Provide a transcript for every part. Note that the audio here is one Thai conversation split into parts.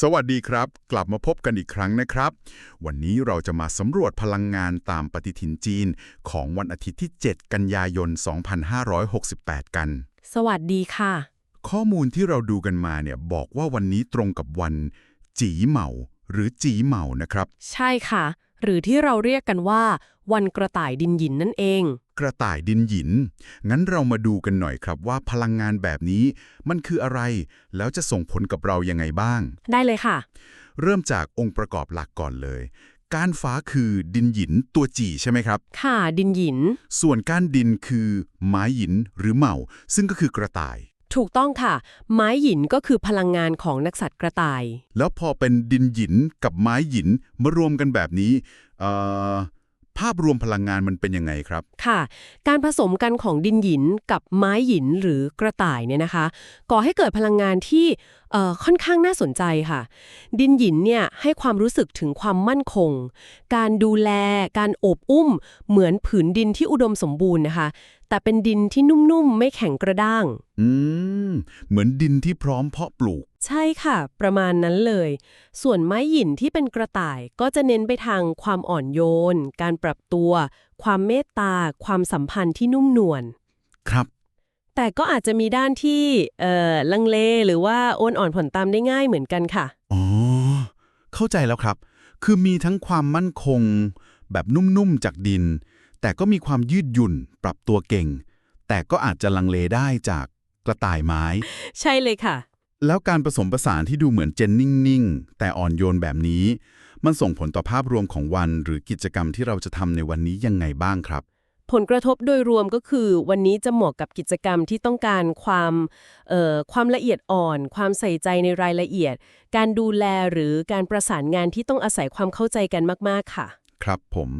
สวัสดีครับ กลับมาพบกันอีกครั้งนะครับ วันนี้เราจะมาสำรวจพลังงานตามปฏิทินจีน ของวันอาทิตย์ที่ 7 กันยายน 2568 กัน สวัสดีค่ะ ข้อมูลที่เราดูกันมาเนี่ยบอกว่าวันนี้ตรงกับวัน จีเหมา หรือจีเหมานะครับ ใช่ค่ะ หรือที่เราเรียกกันว่า วันกระต่ายดินหยินนั่นเอง กระต่ายดินหยิน งั้นเรามาดูกันหน่อยครับว่าพลังงานแบบนี้ มันคืออะไร แล้วจะส่งผลกับเรายังไงบ้าง ได้เลยค่ะ เริ่มจากองค์ประกอบหลักก่อนเลยการฟ้าคือดินหยินตัวจีใช่ไหมครับ ค่ะ ดินหยิน ส่วนก้านดินคือไม้หยินหรือเหมาซึ่งก็คือกระต่ายถูกต้องค่ะ ไม้หยินก็คือพลังงานของนักสัตว์กระต่าย แล้วพอเป็นดินหยินกับไม้หยินมารวมกันแบบนี้ เอ่อ ภาพรวมพลังงานมันเป็นยังไงครับ ค่ะ การผสมกันของดินหยินกับไม้หยินหรือกระต่ายเนี่ยนะคะ ก่อให้เกิดพลังงานที่เอ่อค่อนข้างน่าสนใจค่ะ ดินหยินเนี่ยให้ความรู้สึกถึงความมั่นคง การดูแล การโอบอุ้ม เหมือนผืนดินที่อุดมสมบูรณ์นะคะ แต่เป็นดินที่นุ่มๆ ไม่แข็งกระด้าง อืม เหมือนดินที่พร้อมเพาะปลูก ใช่ค่ะ ประมาณนั้นเลย ส่วนไม้หยินที่เป็นกระต่ายก็จะเน้นไปทางความอ่อนโยน การปรับตัว ความเมตตา ความสัมพันธ์ที่นุ่มนวล ครับ แต่ก็อาจจะมีด้านที่เอ่อลังเลหรือว่าโอนอ่อนผ่อนตามได้ง่ายเหมือนกันค่ะ อ๋อ เข้าใจแล้วครับ คือมีทั้งความมั่นคง แบบนุ่มๆจากดิน แต่ก็มีความยืดหยุ่น ปรับตัวเก่ง แต่ก็อาจจะลังเลได้จากกระต่ายไม้ ใช่เลยค่ะ แล้วการผสมผสานที่ดูเหมือนเจนนิ่งๆ แต่อ่อนโยนแบบนี้ มันส่งผลต่อภาพรวมของวันหรือกิจกรรมที่เราจะทำในวันนี้ยังไงบ้างครับ ผลกระทบโดยรวมก็คือ วันนี้จะเหมาะกับกิจกรรมที่ต้องการความเอ่อความละเอียดอ่อน ความใส่ใจในรายละเอียด การดูแลหรือการประสานงานที่ต้องอาศัยความเข้าใจกันมาก ๆ ค่ะ ครับผม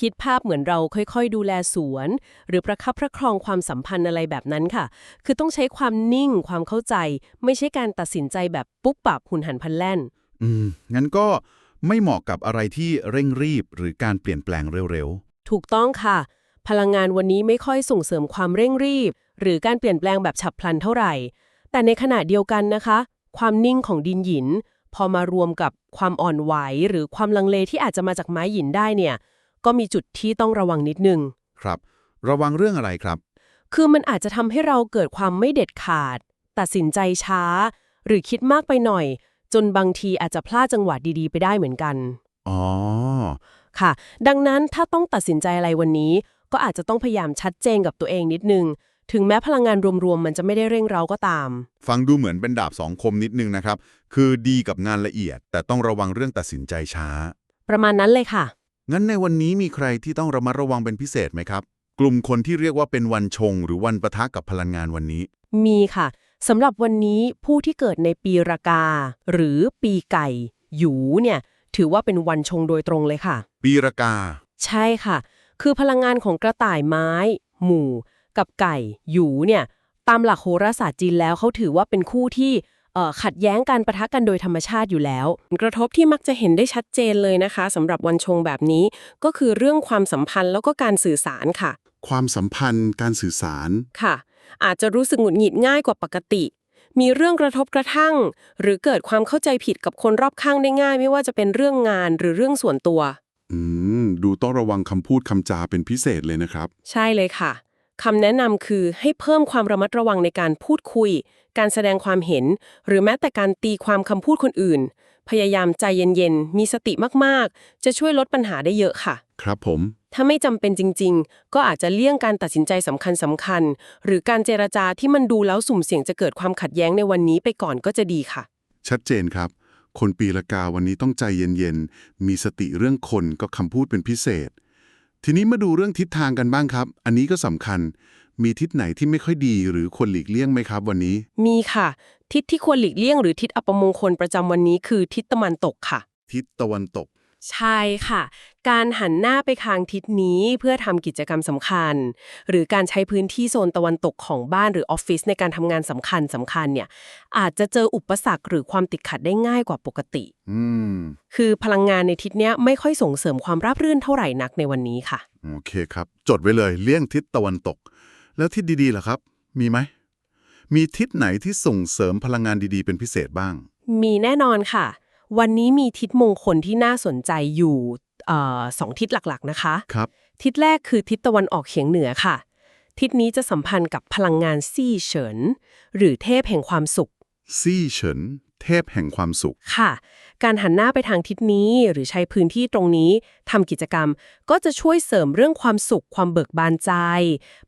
คิดภาพเหมือนเราค่อยๆ ดูแลสวน หรือประคับประคองความสัมพันธ์อะไรแบบนั้นค่ะ คือต้องใช้ความนิ่งความเข้าใจ ไม่ใช่การตัดสินใจแบบปุ๊บปับหุนหันพลันแล่น อืม งั้นก็ไม่เหมาะกับอะไรที่เร่งรีบหรือการเปลี่ยนแปลงเร็วถูกต้องค่ะ พลังงานวันนี้ไม่ค่อยส่งเสริมความเร่งรีบ หรือการเปลี่ยนแปลงแบบฉับพลันเท่าไหร่ แต่ในขณะเดียวกันนะคะ ความนิ่งของดินหยิน พอมารวมกับความอ่อนไหวหรือความลังเลที่อาจจะมาจากไม้หยินได้เนี่ย ก็มีจุดที่ต้องระวังนิดนึงๆครับ ระวังเรื่องอะไรครับ คือมันอาจจะทำให้เราเกิดความไม่เด็ดขาด ตัดสินใจช้า หรือคิดมากไปหน่อย จนบางทีอาจจะพลาดจังหวะดีๆ ไปได้เหมือนกัน อ๋อ ค่ะ ดังนั้นถ้าต้องตัดสินใจอะไรวันนี้ ก็อาจจะต้องพยายามชัดเจนกับตัวเองนิดนึง ถึงแม้พลังงานรวมๆ มันจะไม่ได้เร่งเร้าก็ตาม ฟังดูเหมือนเป็นดาบสองคมนิดนึงนะครับ คือดีกับงานละเอียด แต่ต้องระวังเรื่องตัดสินใจช้า ประมาณนั้นเลยค่ะ งั้นในวันนี้มีใครที่ต้องระมัดระวังเป็นพิเศษไหมครับ กลุ่มคนที่เรียกว่าเป็นวันชง หรือวันปะทะกับพลังงานวันนี้ มีค่ะสำหรับวันนี้ผู้ที่เกิดในปีรากา หรือปีไก่ หยูเนี่ย ถือว่าเป็นวันชงโดยตรงเลยค่ะ ปีรากา ใช่ค่ะ คือพลังงานของกระต่ายไม้ หมู่ กับไก่ หยูเนี่ย ตามหลักโหราศาสตร์จีนแล้วเขาถือว่าเป็นคู่ที่เอ่อ ขัดแย้งการประทะกันโดยธรรมชาติอยู่แล้ว กระทบที่มักจะเห็นได้ชัดเจนเลยนะคะสำหรับวันชงแบบนี้ ก็คือเรื่องความสัมพันธ์แล้วก็การสื่อสารค่ะ ความสัมพันธ์การสื่อสารค่ะ อาจจะรู้สึกหงุดหงิดง่ายกว่าปกติ มีเรื่องกระทบกระทั่ง หรือเกิดความเข้าใจผิดกับคนรอบข้างได้ง่าย ไม่ว่าจะเป็นเรื่องงานหรือเรื่องส่วนตัว อืม ดูต้องระวังคำพูดคำจาเป็นพิเศษเลยนะครับ ใช่เลยค่ะ คำแนะนำคือให้เพิ่มความระมัดระวังในการพูดคุย การแสดงความเห็น หรือแม้แต่การตีความคำพูดคนอื่น พยายามใจเย็นๆ มีสติมากๆ จะช่วยลดปัญหาได้เยอะค่ะ ครับผม ถ้าไม่จำเป็นจริง ๆ ก็อาจจะเลี่ยงการตัดสินใจสำคัญสำคัญๆหรือการเจรจาที่มันดูแล้วสุ่มเสี่ยงจะเกิดความขัดแย้งในวันนี้ไปก่อนก็จะดีค่ะ ชัดเจนครับ คนปีละกาวันนี้ต้องใจเย็นๆ มีสติเรื่องคนก็คำพูดเป็นพิเศษ ทีนี้มาดูเรื่องทิศทางกันบ้างครับ อันนี้ก็สำคัญ มีทิศไหนที่ไม่ค่อยดีหรือควรหลีกเลี่ยงไหมครับวันนี้ มีค่ะ ทิศที่ควรหลีกเลี่ยงหรือทิศอัปมงคลประจำวันนี้คือทิศตะวันตกค่ะ ทิศตะวันตก ใช่ค่ะ การหันหน้าไปทางทิศนี้เพื่อทำกิจกรรมสำคัญ หรือการใช้พื้นที่โซนตะวันตกของบ้านหรือออฟฟิศในการทำงานสำคัญสำคัญเนี่ยอาจจะเจออุปสรรคหรือความติดขัดได้ง่ายกว่าปกติอืมคือพลังงานในทิศเนี้ยไม่ค่อยส่งเสริมความราบรื่นเท่าไหร่นักในวันนี้ค่ะ โอเคครับ จดไว้เลยเลี่ยงทิศตะวันตก แล้วทิศดีๆล่ะครับ มีไหมมีทิศไหนที่ส่งเสริมพลังงานดีๆ เป็นพิเศษบ้าง มีแน่นอนค่ะ วันนี้มีทิศมงคลที่น่าสนใจอยู่เออสองทิศหลักๆนะคะครับทิศแรกคือทิศตะวันออกเฉียงเหนือค่ะ ทิศนี้จะสัมพันธ์กับพลังงานซี่เฉิน หรือเทพแห่งความสุข ซี่เฉิน เทพแห่งความสุข ค่ะ การหันหน้าไปทางทิศนี้หรือใช้พื้นที่ตรงนี้ทำกิจกรรม ก็จะช่วยเสริมเรื่องความสุข ความเบิกบานใจ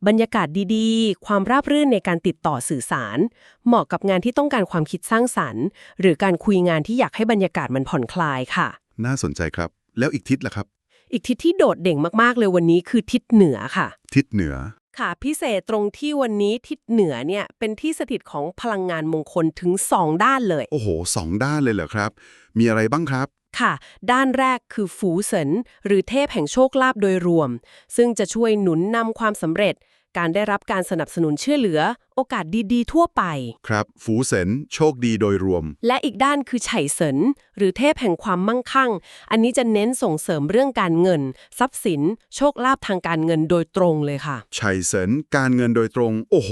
บรรยากาศดีๆ ความราบรื่นในการติดต่อสื่อสาร เหมาะกับงานที่ต้องการความคิดสร้างสรรค์ หรือการคุยงานที่อยากให้บรรยากาศมันผ่อนคลายค่ะ น่าสนใจครับ แล้วอีกทิศล่ะครับ อีกทิศที่โดดเด่นมากๆเลยวันนี้คือทิศเหนือค่ะ ทิศเหนือ ค่ะพิเศษตรงที่วันนี้ทิศเหนือเนี่ยเป็นที่สถิตของพลังงานมงคลถึง 2 ด้านเลย โอ้โหสองด้านเลยเหรอครับ มีอะไรบ้างครับ ค่ะ ด้านแรกคือฝูเสินหรือเทพแห่งโชคลาภโดยรวม ซึ่งจะช่วยหนุนนำความสำเร็จ การได้รับการสนับสนุนช่วยเหลือโอกาสดีๆ ทั่วไป ครับฝูเสนโชคดีโดยรวม และอีกด้านคือไฉเสินหรือเทพแห่งความมั่งคั่ง อันนี้จะเน้นส่งเสริมเรื่องการเงิน ทรัพย์สิน โชคลาภทางการเงินโดยตรงเลยค่ะชัยเสนการเงินโดยตรง โอ้โห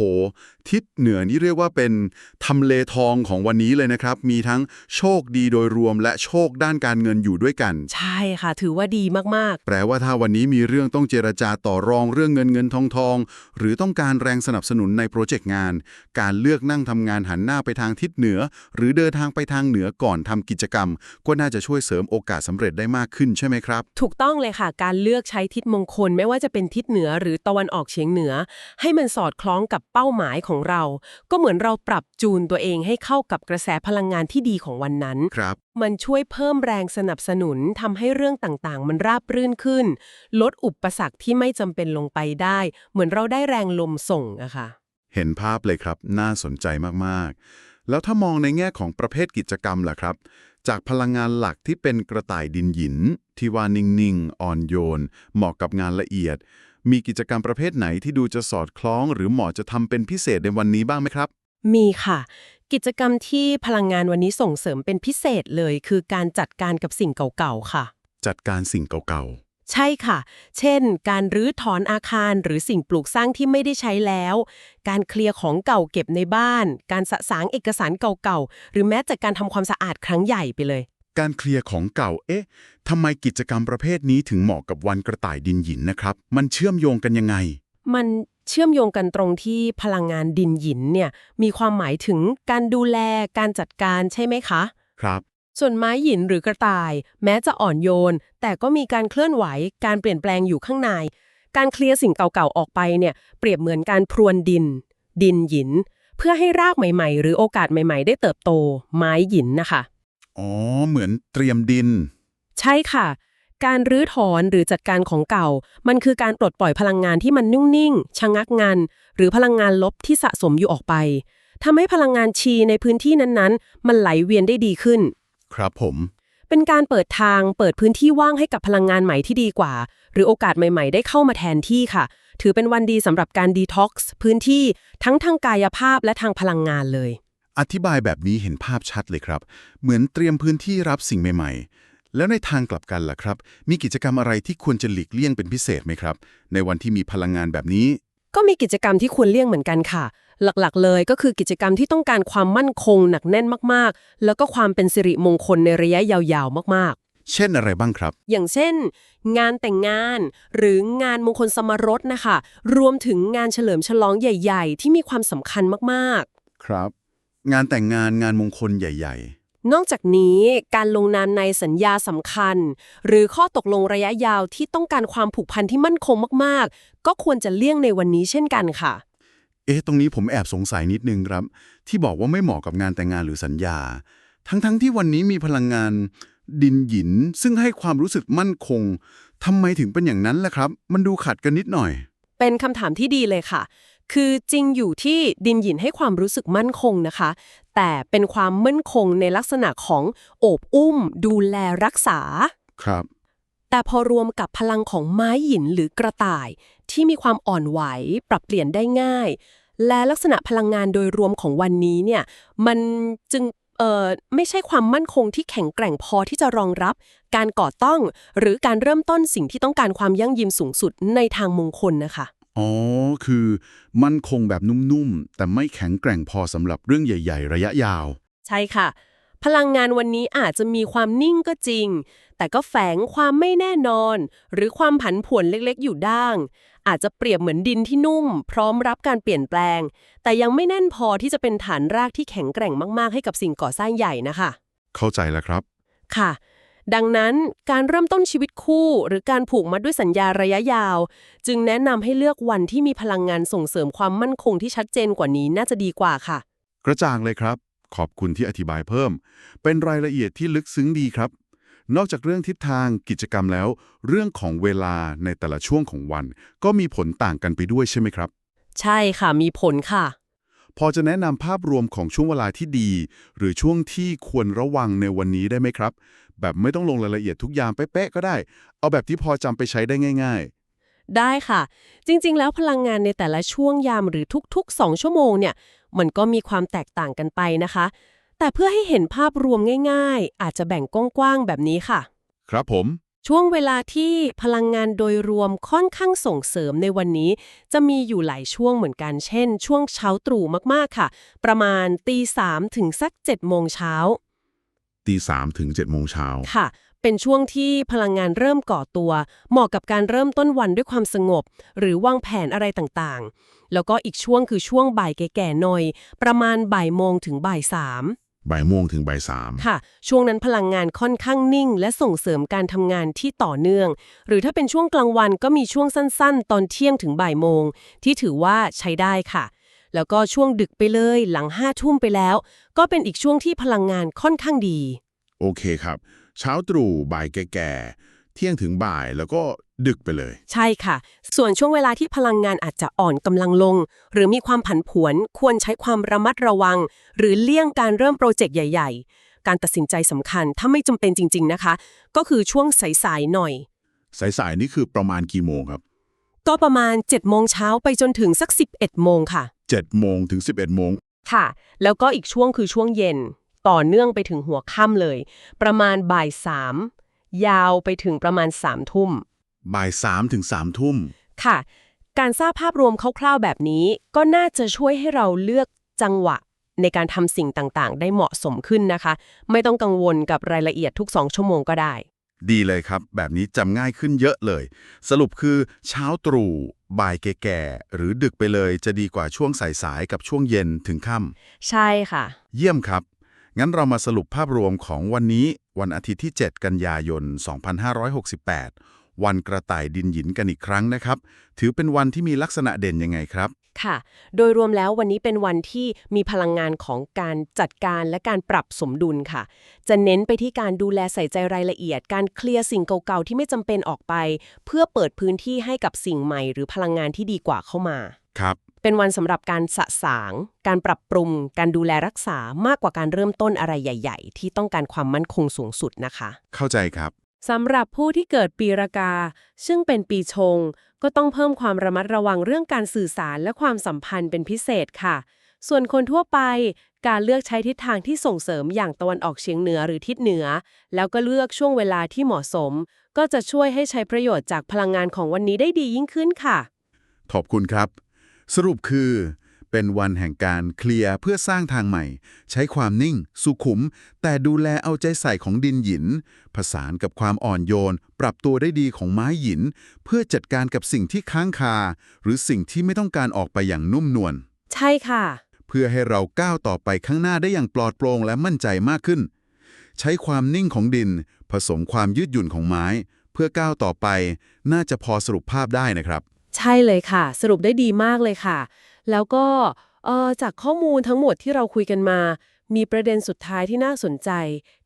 ทิศเหนือนี่เรียกว่าเป็นทำเลทองของวันนี้เลยนะครับ มีทั้งโชคดีโดยรวม และโชคด้านการเงินอยู่ด้วยกัน ใช่ค่ะ ถือว่าดีมากแปลว่าถ้าวันนี้มีเรื่องต้องเจรจาต่อรองเรื่องเงินเงินทองทองหรือต้องการแรงสนับสนุนในโปรเจกต์งาน การเลือกนั่งทำงานหันหน้าไปทางทิศเหนือ หรือเดินทางไปทางเหนือก่อนทำกิจกรรม ก็น่าจะช่วยเสริมโอกาสสำเร็จได้มากขึ้นใช่ไหมครับๆถูกต้องเลยค่ะ การเลือกใช้ทิศมงคลไม่ว่าจะเป็นทิศเหนือหรือตะวันออกเฉียงเหนือ ให้มันสอดคล้องกับเป้าหมายของเรา ก็เหมือนเราปรับจูนตัวเองให้เข้ากับกระแสพลังงานที่ดีของวันนั้นครับมันช่วยเพิ่มแรงสนับสนุนทำให้เรื่องต่างๆ มันราบรื่นขึ้น ลดอุปสรรคที่ไม่จำเป็นลงไปได้ เหมือนเราได้แรงลมส่งอะค่ะ เห็นภาพเลยครับ น่าสนใจมากๆ แล้วถ้ามองในแง่ของประเภทกิจกรรมล่ะครับ จากพลังงานหลักที่เป็นกระต่ายดินหยิน ที่ว่านิ่งๆ อ่อนโยน เหมาะกับงานละเอียด มีกิจกรรมประเภทไหนที่ดูจะสอดคล้อง หรือเหมาะจะทำเป็นพิเศษในวันนี้บ้างไหมครับ มีค่ะ กิจกรรมที่พลังงานวันนี้ส่งเสริมเป็นพิเศษเลย คือการจัดการกับสิ่งเก่าๆค่ะ จัดการสิ่งเก่า ใช่ค่ะ เช่น การรื้อถอนอาคารหรือสิ่งปลูกสร้างที่ไม่ได้ใช้แล้ว การเคลียร์ของเก่าเก็บในบ้าน การสะสางเอกสารเก่าๆ หรือแม้แต่การทำความสะอาดครั้งใหญ่ไปเลยๆการเคลียร์ของเก่า เอ๊ะทำไมกิจกรรมประเภทนี้ถึงเหมาะกับวันกระต่ายดินหยินนะครับ มันเชื่อมโยงกันยังไง มันเชื่อมโยงกันตรงที่พลังงานดินหยินเนี่ยมีความหมายถึงการดูแลการจัดการใช่ไหมคะ ครับ ส่วนไม้หยินหรือกระต่าย แม้จะอ่อนโยน แต่ก็มีการเคลื่อนไหว การเปลี่ยนแปลงอยู่ข้างใน การเคลียร์สิ่งเก่าๆออกไปเนี่ยเปรียบเหมือนการพรวนดิน ดินหยิน เพื่อให้รากใหม่ ๆ หรือโอกาสใหม่ ๆ ได้เติบโต ไม้หยินนะคะอ๋อเหมือนเตรียมดิน ใช่ค่ะ การรื้อถอนหรือจัดการของเก่า มันคือการปลดปล่อยพลังงานที่มันนิ่งๆชะงักงัน หรือพลังงานลบที่สะสมอยู่ออกไปทำให้พลังงานชีในพื้นที่นั้นๆ มันไหลเวียนได้ดีขึ้น ครับผม เป็นการเปิดทางเปิดพื้นที่ว่างให้กับพลังงานใหม่ที่ดีกว่า หรือโอกาสใหม่ ๆ ได้เข้ามาแทนที่ค่ะ ถือเป็นวันดีสำหรับการดีท็อกซ์พื้นที่ทั้งทางกายภาพและทางพลังงานเลย อธิบายแบบนี้เห็นภาพชัดเลยครับ เหมือนเตรียมพื้นที่รับสิ่งใหม่ ๆ แล้วในทางกลับกันล่ะครับ มีกิจกรรมอะไรที่ควรจะหลีกเลี่ยงเป็นพิเศษไหมครับ ในวันที่มีพลังงานแบบนี้ก็มีกิจกรรมที่ควรเลี่ยงเหมือนกันค่ะ หลักๆ เลยก็คือกิจกรรมที่ต้องการความมั่นคงหนักแน่นมากๆ แล้วก็ความเป็นสิริมงคลในระยะยาวๆ มากเช่นอะไรบ้างครับๆอย่างเช่น งานแต่งงานหรืองานมงคลสมรสนะคะ รวมถึงงานเฉลิมฉลองใหญ่ ๆ ที่มีความสำคัญมากๆ ครับ งานแต่งงานงานมงคลใหญ่นอกจากนี้การลงนามในสัญญาสำคัญ หรือข้อตกลงระยะยาวที่ต้องการความผูกพันที่มั่นคงมากๆ ก็ควรจะเลี่ยงในวันนี้เช่นกันค่ะๆ เอ๊ะตรงนี้ผมแอบสงสัยนิดนึงครับ ที่บอกว่าไม่เหมาะกับงานแต่งงานหรือสัญญา ทั้งๆที่วันนี้มีพลังงานดินหยิน ซึ่งให้ความรู้สึกมั่นคงทำไมถึงเป็นอย่างนั้นล่ะครับ มันดูขัดกันนิดหน่อย เป็นคำถามที่ดีเลยค่ะ คือจริงอยู่ที่ดินหยินให้ความรู้สึกมั่นคงนะคะ แต่เป็นความมั่นคงในลักษณะของโอบอุ้ม ดูแลรักษาครับ แต่พอรวมกับพลังของไม้หยินหรือกระต่ายที่มีความอ่อนไหว ปรับเปลี่ยนได้ง่าย และลักษณะพลังงานโดยรวมของวันนี้เนี่ยมันจึงเอ่อไม่ใช่ความมั่นคงที่แข็งแกร่งพอที่จะรองรับ การก่อต้องหรือการเริ่มต้นสิ่งที่ต้องการความยั่งยืนสูงสุดในทางมงคลนะคะ อ๋อ คือมั่นคงแบบนุ่มๆ แต่ไม่แข็งแกร่งพอสำหรับเรื่องใหญ่ ๆ ระยะยาว ใช่ค่ะ พลังงานวันนี้อาจจะมีความนิ่งก็จริง แต่ก็แฝงความไม่แน่นอน หรือความผันผวนเล็กๆ อยู่ด้าง อาจจะเปรียบเหมือนดินที่นุ่ม พร้อมรับการเปลี่ยนแปลง แต่ยังไม่แน่นพอที่จะเป็นฐานรากที่แข็งแกร่งมากๆ ให้กับสิ่งก่อสร้างใหญ่นะคะ เข้าใจแล้วครับ ค่ะ ดังนั้นการเริ่มต้นชีวิตคู่ หรือการผูกมัดด้วยสัญญาระยะยาว จึงแนะนำให้เลือกวันที่มีพลังงานส่งเสริมความมั่นคงที่ชัดเจนกว่านี้น่าจะดีกว่าค่ะ กระจ่างเลยครับ ขอบคุณที่อธิบายเพิ่ม เป็นรายละเอียดที่ลึกซึ้งดีครับ นอกจากเรื่องทิศทางกิจกรรมแล้ว เรื่องของเวลาในแต่ละช่วงของวัน ก็มีผลต่างกันไปด้วยใช่ไหมครับ ใช่ค่ะมีผลค่ะ พอจะแนะนำภาพรวมของช่วงเวลาที่ดี หรือช่วงที่ควรระวังในวันนี้ได้ไหมครับ แบบไม่ต้องลงรายละเอียดทุกอย่างเป๊ะๆก็ได้ เอาแบบที่พอจำไปใช้ได้ง่ายได้ค่ะ จริงๆ แล้วพลังงานในแต่ละช่วงยามหรือทุกๆ 2 ชั่วโมงเนี่ย มันก็มีความแตกต่างกันไปนะคะ แต่เพื่อให้เห็นภาพรวมง่าย ๆ อาจจะแบ่งกว้างๆแบบนี้ค่ะๆครับผม ช่วงเวลาที่พลังงานโดยรวมค่อนข้างส่งเสริมในวันนี้ จะมีอยู่หลายช่วงเหมือนกัน เช่น ช่วงเช้าตรู่มากๆค่ะ ประมาณตีสามถึงสัก7โมงเช้าตีสามถึงเจ็ดโมงเช้าค่ะ เป็นช่วงที่พลังงานเริ่มก่อตัว เหมาะกับการเริ่มต้นวันด้วยความสงบ หรือวางแผนอะไรต่างๆ แล้วก็อีกช่วงคือช่วงบ่ายแก่ๆหน่อย ประมาณบ่ายโมงถึงบ่ายสาม บ่ายโมงถึงบ่ายสามค่ะ ช่วงนั้นพลังงานค่อนข้างนิ่ง และส่งเสริมการทำงานที่ต่อเนื่อง หรือถ้าเป็นช่วงกลางวันก็มีช่วงสั้นๆ ตอนเที่ยงถึงบ่ายโมง ที่ถือว่าใช้ได้ค่ะ แล้วก็ช่วงดึกไปเลยหลังห้าทุ่มไปแล้ว ก็เป็นอีกช่วงที่พลังงานค่อนข้างดี โอเคครับ เช้าตรู่บ่ายแก่ๆเที่ยงถึงบ่ายแล้วก็ ดึกไปเลย ใช่ค่ะ ส่วนช่วงเวลาที่พลังงานอาจจะอ่อนกำลังลง หรือมีความผันผวนควรใช้ความระมัดระวัง หรือเลี่ยงการเริ่มโปรเจกต์ใหญ่ ๆ การตัดสินใจสำคัญถ้าไม่จำเป็นจริง ๆนะคะ ก็คือช่วงสายๆหน่อย สายๆนี่คือประมาณกี่โมงครับ ก็ประมาณ7โมงเช้าไปจนถึงสัก 11โมงค่ะ7โมงถึง 11โมงค่ะ แล้วก็อีกช่วงคือช่วงเย็น ต่อเนื่องไปถึงหัวค่ำเลย ประมาณบ่ายสามยาวไปถึงประมาณ3ามทุ่ม บ่าย3ถึง3ทุ่ม ค่ะ การทราบภาพรวมคร่าวๆแบบนี้ ก็น่าจะช่วยให้เราเลือกจังหวะ ในการทำสิ่งต่างๆ ได้เหมาะสมขึ้นนะคะ ไม่ต้องกังวลกับรายละเอียดทุก2ชั่วโมงก็ได้ ดีเลยครับ แบบนี้จำง่ายขึ้นเยอะเลย สรุปคือเช้าตรู่บ่ายแก่ๆหรือดึกไปเลยจะดีกว่าช่วงสายๆกับช่วงเย็นถึงค่ำใช่ค่ะ เยี่ยมครับ งั้นเรามาสรุปภาพรวมของวันนี้วันอาทิตย์ที่ 7 กันยายน 2568 วันกระต่ายดินหยินกันอีกครั้งนะครับ ถือเป็นวันที่มีลักษณะเด่นยังไงครับ ค่ะ โดยรวมแล้ววันนี้เป็นวันที่มีพลังงานของการจัดการและการปรับสมดุลค่ะ จะเน้นไปที่การดูแลใส่ใจรายละเอียด การเคลียร์สิ่งเก่าๆที่ไม่จำเป็นออกไป เพื่อเปิดพื้นที่ให้กับสิ่งใหม่ หรือพลังงานที่ดีกว่าเข้ามา ครับเป็นวันสำหรับการสะสาง การปรับปรุง การดูแลรักษามากกว่าการเริ่มต้นอะไรใหญ่ ๆ ที่ต้องการความมั่นคงสูงสุดนะคะ เข้าใจครับ สำหรับผู้ที่เกิดปีรากา ซึ่งเป็นปีชง ก็ต้องเพิ่มความระมัดระวังเรื่องการสื่อสารและความสัมพันธ์เป็นพิเศษค่ะ ส่วนคนทั่วไป การเลือกใช้ทิศทางที่ส่งเสริมอย่างตะวันออกเฉียงเหนือหรือทิศเหนือ แล้วก็เลือกช่วงเวลาที่เหมาะสม ก็จะช่วยให้ใช้ประโยชน์จากพลังงานของวันนี้ได้ดียิ่งขึ้นค่ะ ขอบคุณครับ สรุปคือ เป็นวันแห่งการเคลียร์เพื่อสร้างทางใหม่ ใช้ความนิ่ง สุขุม แต่ดูแลเอาใจใส่ของดินหยิน ผสานกับความอ่อนโยน ปรับตัวได้ดีของไม้หยิน เพื่อจัดการกับสิ่งที่ค้างคา หรือสิ่งที่ไม่ต้องการออกไปอย่างนุ่มนวลใช่ค่ะ เพื่อให้เราก้าวต่อไปข้างหน้าได้อย่างปลอดโปร่งและมั่นใจมากขึ้น ใช้ความนิ่งของดิน ผสมความยืดหยุ่นของไม้ เพื่อก้าวต่อไป น่าจะพอสรุปภาพได้นะครับ ใช่เลยค่ะ สรุปได้ดีมากเลยค่ะ แล้วก็เอ่อจากข้อมูลทั้งหมดที่เราคุยกันมา มีประเด็นสุดท้ายที่น่าสนใจ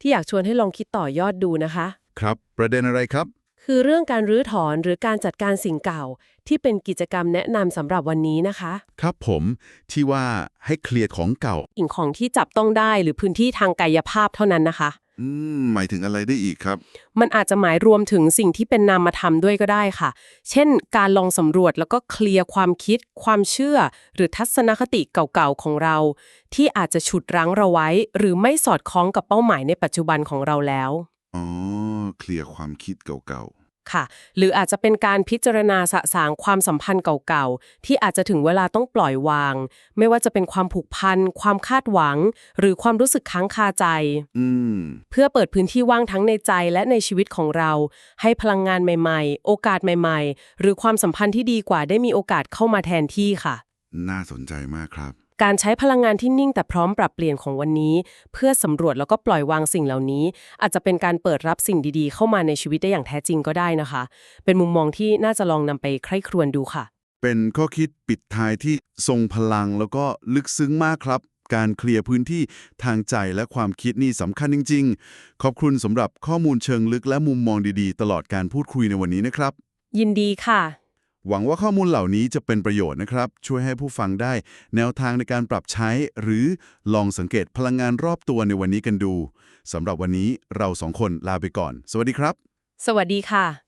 ที่อยากชวนให้ลองคิดต่อยอดดูนะคะ ครับ ประเด็นอะไรครับ คือเรื่องการรื้อถอนหรือการจัดการสิ่งเก่า ที่เป็นกิจกรรมแนะนำสำหรับวันนี้นะคะ ครับผมที่ว่าให้เคลียร์ของเก่า สิ่งของที่จับต้องได้หรือพื้นที่ทางกายภาพเท่านั้นนะคะ อืมหมายถึงอะไรได้อีกครับ มันอาจจะหมายรวมถึงสิ่งที่เป็นนามธรรมด้วยก็ได้ค่ะ เช่น การลองสำรวจแล้วก็เคลียร์ความคิด ความเชื่อ หรือทัศนคติเก่าๆของเรา ที่อาจจะฉุดรั้งเราไว้ หรือไม่สอดคล้องกับเป้าหมายในปัจจุบันของเราแล้ว อ๋อ เคลียร์ความคิดเก่า ค่ะ หรืออาจจะเป็นการพิจารณาสะสางความสัมพันธ์เก่าๆ ที่อาจจะถึงเวลาต้องปล่อยวาง ไม่ว่าจะเป็นความผูกพัน ความคาดหวัง หรือความรู้สึกค้างคาใจอืมเพื่อเปิดพื้นที่ว่างทั้งในใจและในชีวิตของเรา ให้พลังงานใหม่ๆ โอกาสใหม่ๆ หรือความสัมพันธ์ที่ดีกว่าได้มีโอกาสเข้ามาแทนที่ค่ะ น่าสนใจมากครับ การใช้พลังงานที่นิ่งแต่พร้อมปรับเปลี่ยนของวันนี้ เพื่อสำรวจแล้วก็ปล่อยวางสิ่งเหล่านี้ อาจจะเป็นการเปิดรับสิ่งดีๆ เข้ามาในชีวิตได้อย่างแท้จริงก็ได้นะคะ เป็นมุมมองที่น่าจะลองนำไปใคร่ครวญดูค่ะ เป็นข้อคิดปิดท้ายที่ทรงพลังแล้วก็ลึกซึ้งมากครับ การเคลียร์พื้นที่ทางใจและความคิดนี่สำคัญจริง ๆ ขอบคุณสำหรับข้อมูลเชิงลึกและมุมมองดีๆ ตลอดการพูดคุยในวันนี้นะครับ ยินดีค่ะ หวังว่าข้อมูลเหล่านี้จะเป็นประโยชน์นะครับ ช่วยให้ผู้ฟังได้ แนวทางในการปรับใช้ หรือลองสังเกตพลังงานรอบตัวในวันนี้กันดูสำหรับวันนี้เราสองคนลาไปก่อน สวัสดีครับ สวัสดีค่ะ